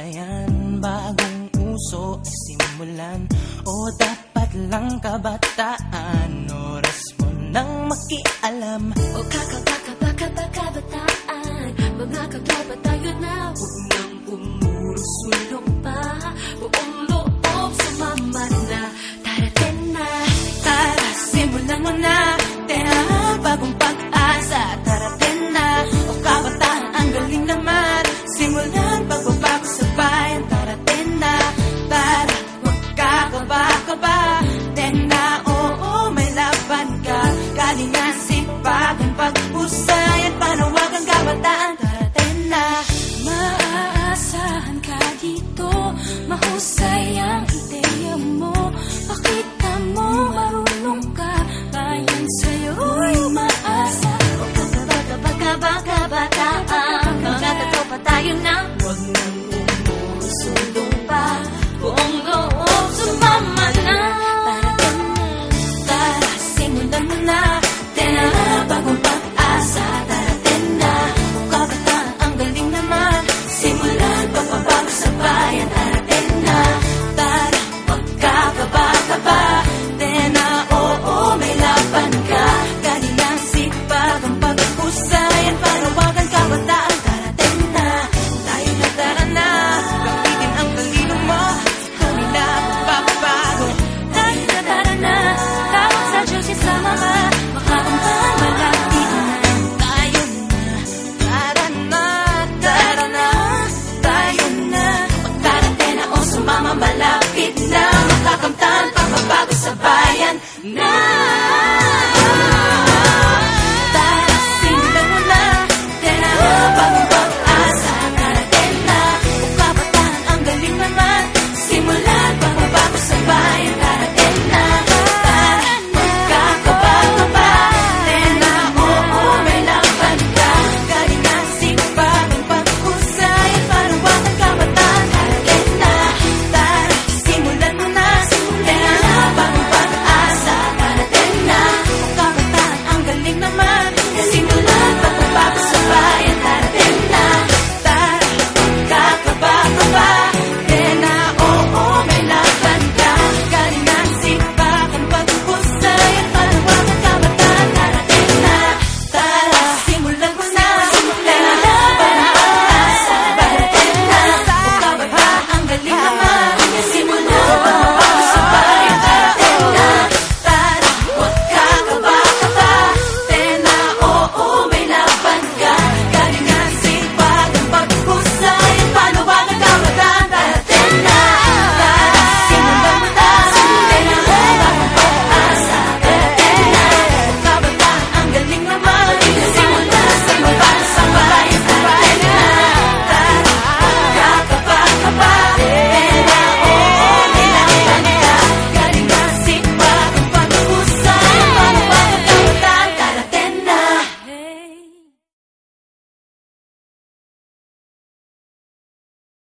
minahali Bagong uso ay simulan. O dapat lang kabataan Oras mo nang makialam. O kakabaka-baka-baka-bataan